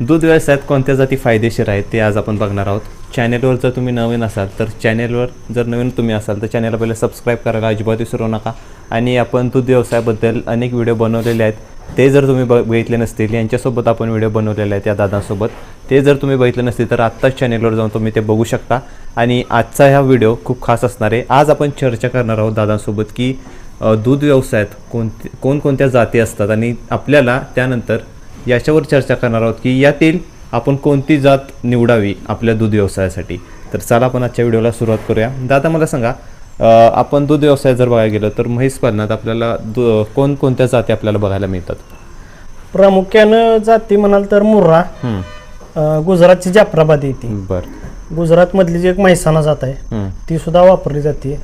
दूध व्यवसायात कोणत्या जाती फायदेशीर आहेत ते आज आपण बघणार आहोत. चॅनेलवर जर तुम्ही नवीन असाल तर चॅनेलवर जर नवीन तुम्ही असाल तर चॅनेलला पहिले सबस्क्राईब करायला अजिबात विसरू नका. आणि आपण दूध व्यवसायाबद्दल अनेक व्हिडिओ बनवलेले आहेत. ते जर तुम्ही ब बघितले नसतील यांच्यासोबत आपण व्हिडिओ बनवलेले आहेत या दादांसोबत. ते जर तुम्ही बघितले नसतील तर आत्ताच चॅनेलवर जाऊन तुम्ही ते बघू शकता. आणि आजचा हा व्हिडिओ खूप खास असणार आहे. आज आपण चर्चा करणार आहोत दादांसोबत की दूध व्यवसायात कोणते कोणकोणत्या जाती असतात आणि आपल्याला त्यानंतर याच्यावर चर्चा करणार आहोत की यातील आपण कोणती जात निवडावी आपल्या दूध व्यवसायासाठी. तर चला आपण आजच्या व्हिडिओला सुरुवात करूया. दादा मला सांगा आपण दूध व्यवसाय जर बघायला गेलो तर म्हैस पालनात आपल्याला दु कोणकोणत्या जाती आपल्याला बघायला मिळतात? प्रामुख्यानं जाती म्हणाल तर मुर्रा गुजरातची जाफराबादी येते. बरं. गुजरातमधली जी एक म्हैसाना जात आहे ती सुद्धा वापरली जाते.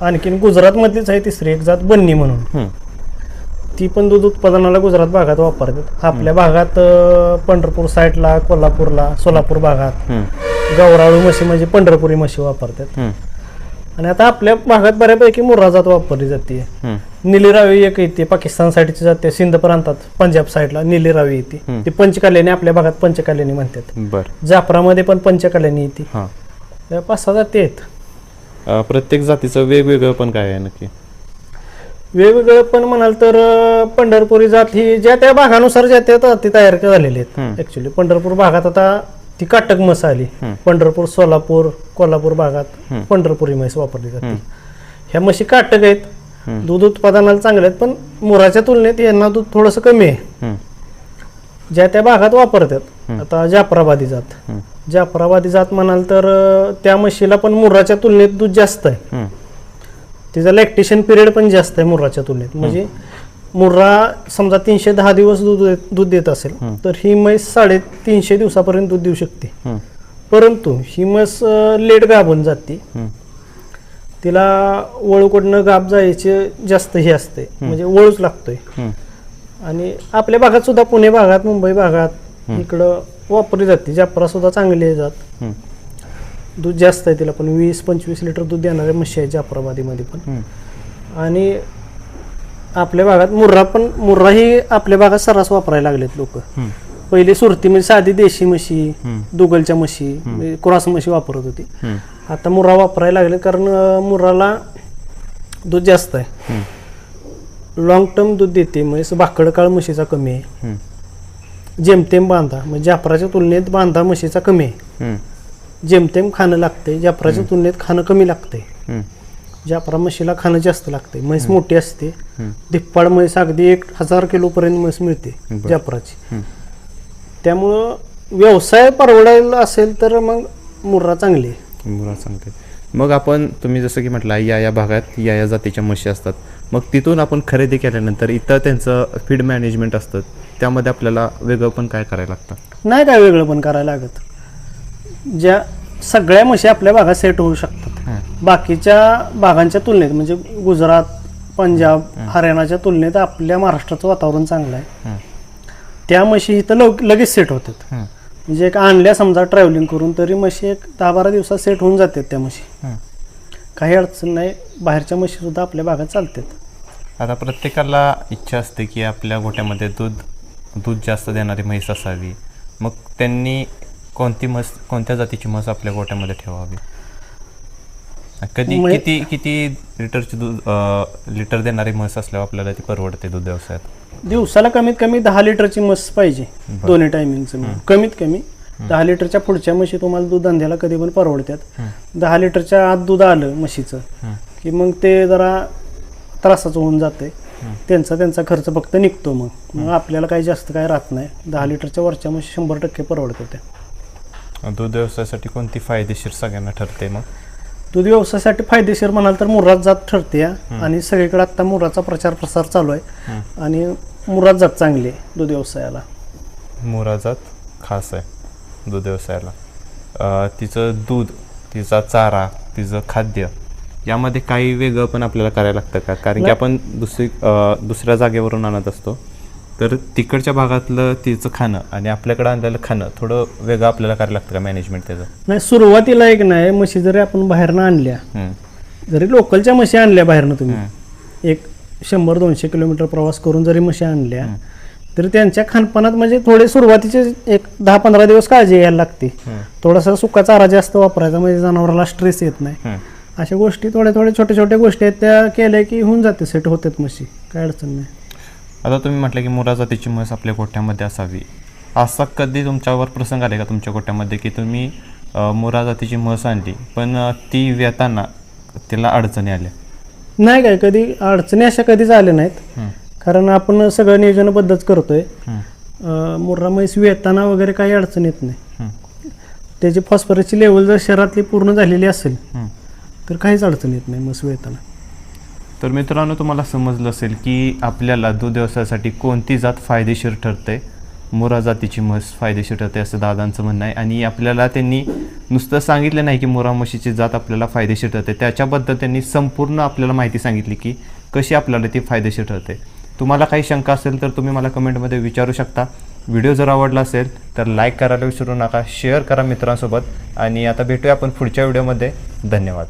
आणखीन गुजरातमधलीच आहे तिसरी एक जात बन्नी म्हणून. ती पण दूध उत्पादनाला गुजरात भागात वापरतात. आपल्या भागात पंढरपूर साईडला कोल्हापूरला सोलापूर भागात गौराळू म्हशी म्हणजे पंढरपुरी म्हशी वापरतात. आणि आता आपल्या भागात बऱ्यापैकी मुर्रा जात वापरली जाते. हम्म, निलीरावी एक येते पाकिस्तान साईडची जाते सिंध प्रांतात पंजाब साईडला निलीरावी येते. ती पंचकाल्यानी आपल्या भागात पंचकाल्यानी म्हणतात. जाफरामध्ये पण पंचकाल्यानी येते. पाच सहा जाती आहेत. प्रत्येक जातीचं वेगवेगळं पण काय आहे नक्की? वेगवेगळं पण म्हणाल तर अं, पंढरपुरी जात ही ज्या त्या भागानुसार ज्या त्या जाती तयार झालेल्या आहेत. ऍक्च्युली पंढरपूर भागात आता ती काटक म्हस आली. पंढरपूर सोलापूर कोल्हापूर भागात. पंढरपुरी म्हैस वापरली जाते. ह्या म्हशी काटक आहेत. दूध उत्पादनाला चांगले आहेत पण मुराच्या तुलनेत यांना दूध थोडंसं कमी आहे हम्म, ज्या त्या भागात वापरतात. आता जाफराबादी जात हम्म, जाफराबादी जात म्हणाल तर अं, त्या म्हशीला पण मुर्राच्या तुलनेत दूध जास्त आहे हम्म, तिचा लॅक्टेशन पिरियड पण जास्त आहे मुर्राच्या तुलनेत. म्हणजे मुर्रा समजा तीनशे दहा दिवस दूध देत- दूध देत असेल. तर ही म्हैस साडेतीनशे दिवसापर्यंत दूध देऊ शकते. परंतु ही म्हस लेट गाभून जाते. तिला वळूकडनं गाभ जायचे जास्त हे असते. म्हणजे वळूच लागतोय. आणि आपल्या भागात सुद्धा पुणे भागात मुंबई भागात इकडं वापरली जाते. जाफरा सुद्धा चांगली जात. दूध जास्त आहे तिला पण वीस पंचवीस लिटर दूध देणाऱ्या म्हशी आहे जाफराबादीमध्ये पण. आणि आपल्या भागात मुर्रा पण मुर्रा ही आपल्या भागात सर्रास वापरायला लागलेत लोक. पहिली सुरती म्हणजे साधी देशी म्हशी दुगलच्या म्हशी म्हणजे क्रॉस म्हशी वापरत होती. आता मुर्रा वापरायला लागले कारण मुर्राला दूध जास्त आहे. लॉंग टर्म दूध देते म्हणजे भाकड काळ म्हशीचा कमी आहे. जेमतेम बांधा म्हणजे जाफराच्या तुलनेत बांधा म्हशीचा कमी आहे. जेमतेम खाणं लागते जाफराच्या तुलनेत खाणं कमी लागते जाफरा म्हशीला खाणं जास्त लागते म्हैस मोठी असते धिप्पाड म्हैस अगदी एक हजार किलोपर्यंत म्हैस मिळते. जाफराची. त्यामुळं व्यवसाय परवडायला असेल तर मग मुर्रा चांगली आहे. मुरा सांगते मग आपण तुम्ही जसं की म्हटलं या या भागात या या जातीच्या म्हशी असतात. मग तिथून आपण खरेदी केल्यानंतर इथं त्यांचं फीड मॅनेजमेंट असतं. त्यामध्ये आपल्याला वेगळं पण काय करायला लागतं? नाही काय वेगळं पण करायला लागत. ज्या सगळ्या म्हशी आपल्या भागात सेट होऊ शकतात. बाकीच्या भागांच्या तुलनेत म्हणजे गुजरात पंजाब हरियाणाच्या तुलनेत आपल्या महाराष्ट्राचं वातावरण चांगलं आहे. त्या म्हशी इथं लव लगेच सेट होतात. म्हणजे एक आणल्या समजा ट्रॅव्हलिंग करून तरी म्हशी एक दहा बारा दिवसात सेट होऊन जातात त्या म्हशी. काही अडचण नाही बाहेरच्या म्हशी सुद्धा आपल्या भागात चालतात. आता प्रत्येकाला इच्छा असते की आपल्या गोट्यामध्ये दूध दूध जास्त देणारी म्हैस असावी. मग त्यांनी कोणती म्हस कोणत्या जातीची म्हस आपल्या गोट्यामध्ये ठेवावी? कधी किती किती लिटरची दूध अं, लिटर देणारी म्हस असल्यावर आपल्याला ती परवडते दूध व्यवसायात? दिवसाला कमीत कमी दहा लिटरची म्हस पाहिजे दोन्ही टायमिंगचं मिळून. कमीत कमी दहा लिटरच्या पुढच्या म्हशी तुम्हाला दूध धंद्याला कधी पण परवडतात दहा लिटरच्या आत दूध आलं म्हशीचं हं. की मग ते जरा त्रासाचं होऊन जाते त्यांचा त्यांचा खर्च फक्त निघतो मग. मग आपल्याला काही जास्त काय राहत नाही. दहा लिटरच्या वरच्या म्हशी शंभर टक्के परवडतात त्या. दूध व्यवसायासाठी कोणती फायदेशीर सगळ्यांना ठरते मग? दूध व्यवसायासाठी फायदेशीर म्हणाल तर मुरात जात ठरते. आणि सगळीकडे आता मुराचा प्रचार प्रसार चालू आहे. आणि मुरात जात चांगली आहे दूध व्यवसायाला. मोराजात खास आहे दूध व्यवसायाला. तिचं दूध तिचा चारा तिचं खाद्य यामध्ये काही वेगळं पण आपल्याला करायला लागतं का? कारण की. आपण दुसरी दुसऱ्या जागेवरून आणत असतो. तर तिकडच्या भागातलं तिचं खाणं आणि आपल्याकडे आणलेलं खाणं थोडं वेगळं आपल्याला करायला लागतं का मॅनेजमेंट त्याचं? नाही सुरुवातीला एक नाही म्हशी जरी आपण बाहेरनं आणल्या हम्म, जरी लोकलच्या म्हशी आणल्या बाहेरनं तुम्ही एक शंभर दोनशे किलोमीटर प्रवास करून जरी म्हशी आणल्या तर त्यांच्या खानपानात म्हणजे थोडे सुरुवातीचे एक दहा पंधरा दिवस काळजी घ्यायला लागते. थोडासा सुका चारा जास्त वापरायचा म्हणजे जनावराला स्ट्रेस येत नाही. अशा गोष्टी थोड्या थोड्या छोट्या छोट्या गोष्टी आहेत त्या केल्या की होऊन जाते सेट होतात म्हशी. काय अडचण नाही. आता तुम्ही म्हटलं की मुरा जातीची म्हस आपल्या गोठ्यामध्ये असावी. असा कधी तुमच्यावर प्रसंग आले का तुमच्या गोठ्यामध्ये की तुम्ही मुरा जातीची म्हस आणली पण ती वेताना तिला अडचणी आल्या? नाही काय कधी अडचणी अशा कधीच आल्या नाहीत. कारण आपण सगळं नियोजनबद्धच करतोय. मुर्रा म्हैस वेताना वगैरे काही अडचण येत नाही. त्याची फॉस्फरसची लेवल जर शरीरातली पूर्ण झालेली असेल. तर काहीच अडचण येत नाही म्हस वेताना तर मित्रांनो तुम्हाला समजलं असेल की आपल्याला दूध व्यवसायासाठी कोणती जात फायदेशीर ठरते? मुरा जातीची म्हस फायदेशीर ठरते असं दादांचं म्हणणं आहे. आणि आपल्याला त्यांनी नुसतं सांगितलं नाही की मुरा म्हशीची जात आपल्याला फायदेशीर ठरते. त्याच्याबद्दल त्यांनी संपूर्ण आपल्याला माहिती सांगितली की कशी आपल्याला ती फायदेशीर ठरते. तुम्हाला काही शंका असेल तर तुम्ही मला कमेंटमध्ये विचारू शकता. व्हिडिओ जर आवडला असेल तर लाईक करायला विसरू नका शेअर करा मित्रांसोबत. आणि आता भेटूया आपण पुढच्या व्हिडिओमध्ये. धन्यवाद.